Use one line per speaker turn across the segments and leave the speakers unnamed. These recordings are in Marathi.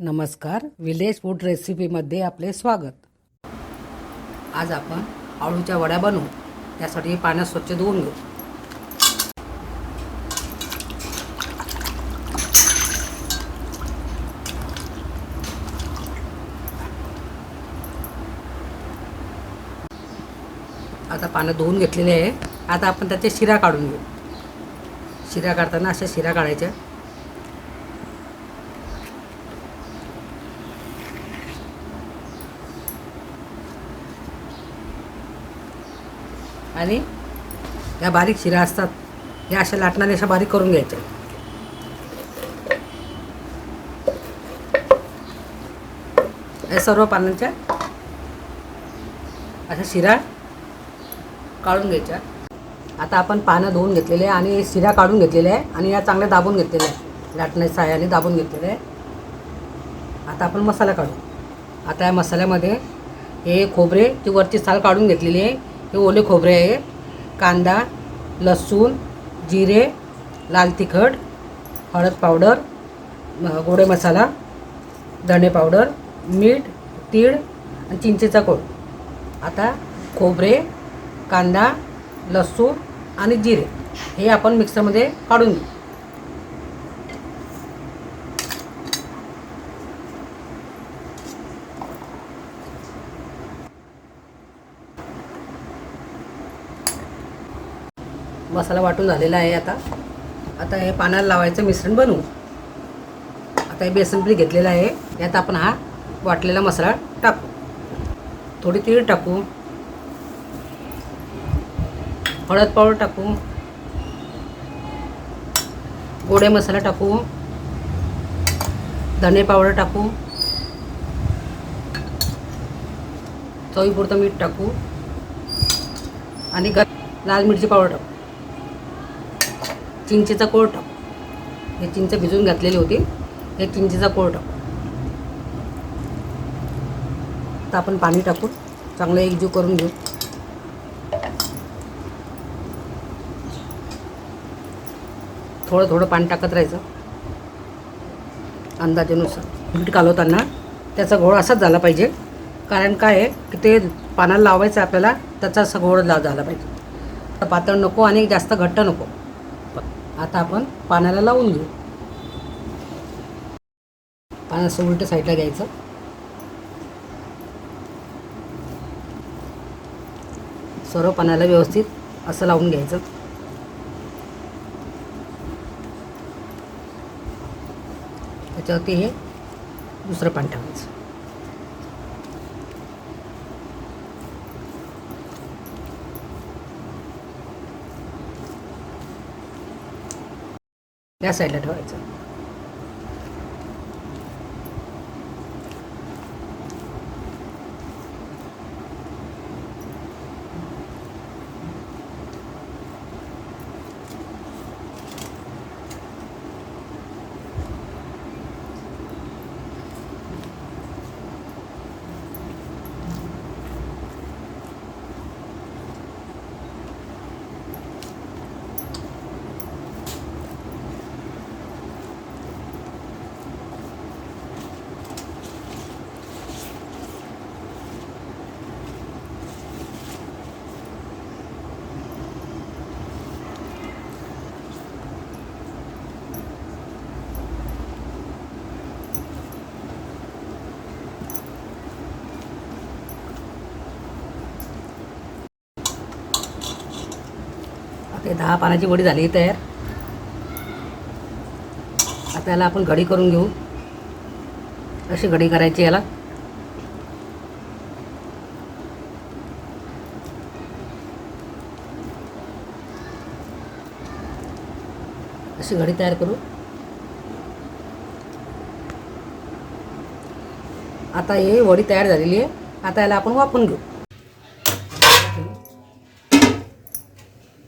नमस्कार विलेज फूड रेसिपीमध्ये आपले स्वागत. आज आपण आळूच्या वड्या बनवू. त्यासाठी पाण्यात स्वच्छ धुवून घेऊ. आता पानं धुवून घेतलेले आहे. आता आपण त्याचे शिरा काढून घेऊ. शिरा काढताना अशा शिरा काढायच्या. आणि या बारीक शिरा असतात या अशा लाटणाने अशा बारीक करून घ्यायच्या. या सर्व पानांच्या अशा शिरा काढून घ्यायच्या. आता आपण पानं धुवून घेतलेले आहे आणि शिरा काढून घेतलेले आहे आणि या चांगल्या दाबून घेतलेल्या आहे लाटण्याच्या साह्याने दाबून घेतलेले आहे. आता आपण मसाला काढू. आता या मसाल्यामध्ये हे खोबरे ती वरची साल काढून घेतलेली आहे. हे ओले खोबरे आहे कांदा लसूण जिरे लाल तिखट हळद पावडर गोडे मसाला धणे पावडर मीठ तीळ आणि चिंचेचा कोळ. आता खोबरे कांदा लसूण आणि जिरे हे आपण मिक्सरमध्ये काढून घेऊ. मसाला वाटून झालेला आहे आता. आता हे पाण्याला लावायचं मिश्रण बनवू. आता हे बेसन पीठ घेतलेलं आहे. यात आपण हा वाटलेला मसाला टाकू. थोडी तीळ टाकू. हळद पावडर टाकू. गोडे मसाला टाकू. धने पावडर टाकू. चवीपुरतं मीठ टाकू. आणि ग लाल मिरची पावडर टाकू. चिंचेचा कोळ टाकू. हे चिंच भिजवून घातलेली होती. हे चिंचेचा कोळ टाकू. आता आपण पाणी टाकू चांगलं एकजीव करून घेऊ. थोडं थोडं पाणी टाकत राहायचं. अंदाजेनुसार. मीठ घालवताना त्याचा घोळ असाच झाला पाहिजे. कारण काय आहे की ते पानाला लावायचं आहे आपल्याला त्याचा असा घोळ ला झाला पाहिजे. तर पातळ नको आणि जास्त घट्ट नको. आता आपण पाण्याला लावून घेऊ. पान असं उलट साईडला घ्यायचं. सर्व पाण्याला व्यवस्थित असं लावून घ्यायचं. त्याच्यावरती हे दुसरं पान ठेवायचं. त्या साईडला ठेवायचं. ते दहा पानाची वडी झाली तयार. आता याला आपण घडी करून घेऊ. अशी घडी करायची याला. अशी घडी तयार करू. आता हे वडी तयार झालेली आहे. आता याला आपण वापरून घेऊ.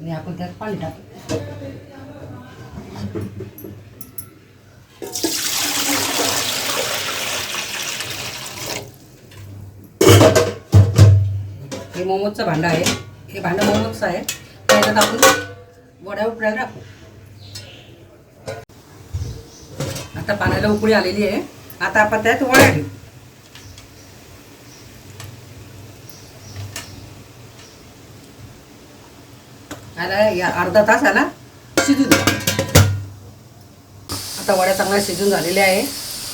आणि आपण त्यात पाणी टाकू. हे मोमोजचं भांडं आहे. हे भांडं मोमोजचं आहे. त्याच्यात आपण वड्या उकडायला टाकू. आता पाण्याला उकळी आलेली आहे. आता आपण त्यात वड्या ठेवू आता या अर्धा तास आला शिजू दे. आता वड्या चांगल्या शिजून झालेल्या आहे.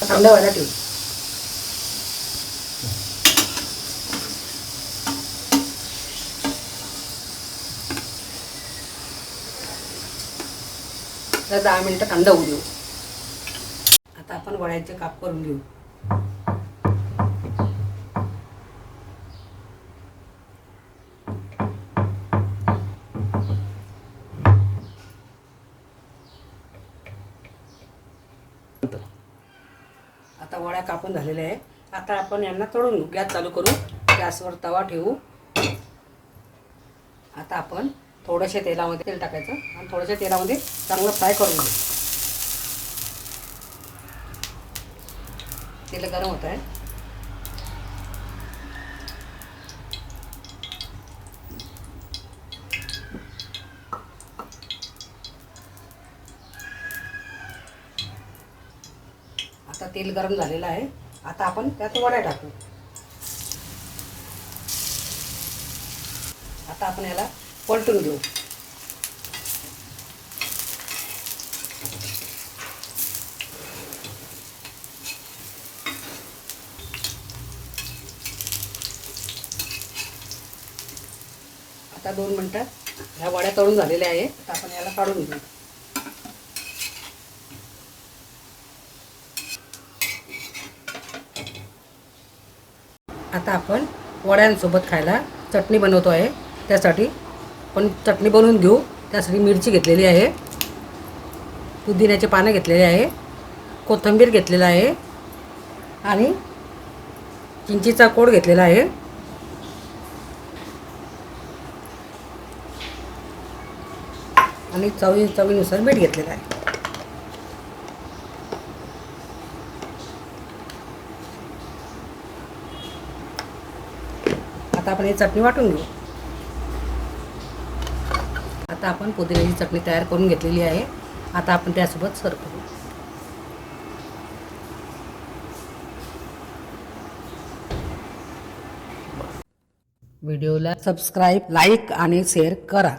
थंड व्हायला ठेवू. तर दहा मिनटं थंड होऊ देऊ. आता आपण वड्याचे काप करून घेऊ. आता वड्या कापून झालेल्या आहे आता आपण यांना तळून घेऊ. गॅस चालू करू. गॅसवर तवा ठेवू. आता आपण थोडंशा तेलामध्ये तेल टाकायचं आणि थोड्याशा तेलामध्ये चांगलं फ्राय करून घेऊ. तेल गरम होत आहे. आता तेल गरम झालेलं आहे. आता आपण त्यात वड्या टाकू. आता आपण याला पलटून घेऊ. आता दोन मिनटात ह्या वड्या तळून झालेल्या आहे आता आपण याला काढून घेऊ. आता आपण वड्यांसोबत खायला चटणी बनवतो आहे त्यासाठी पण चटणी बनवून घेऊ. त्यासाठी मिरची घेतलेली आहे. पुदिन्याचे पानं घेतलेले आहे. कोथिंबीर घेतलेला आहे. आणि चिंचीचा कोड घेतलेला आहे. आणि चवी चवीनुसार मीठ घेतलेलं आहे. आता आपण ही चटणी वाटून घेऊ. आता आपण पुदिन्याची चटणी तयार करून घेतलेली आहे. आता आपण त्यासोबत सर्व करू. व्हिडिओला सबस्क्राईब लाईक आणि शेअर करा.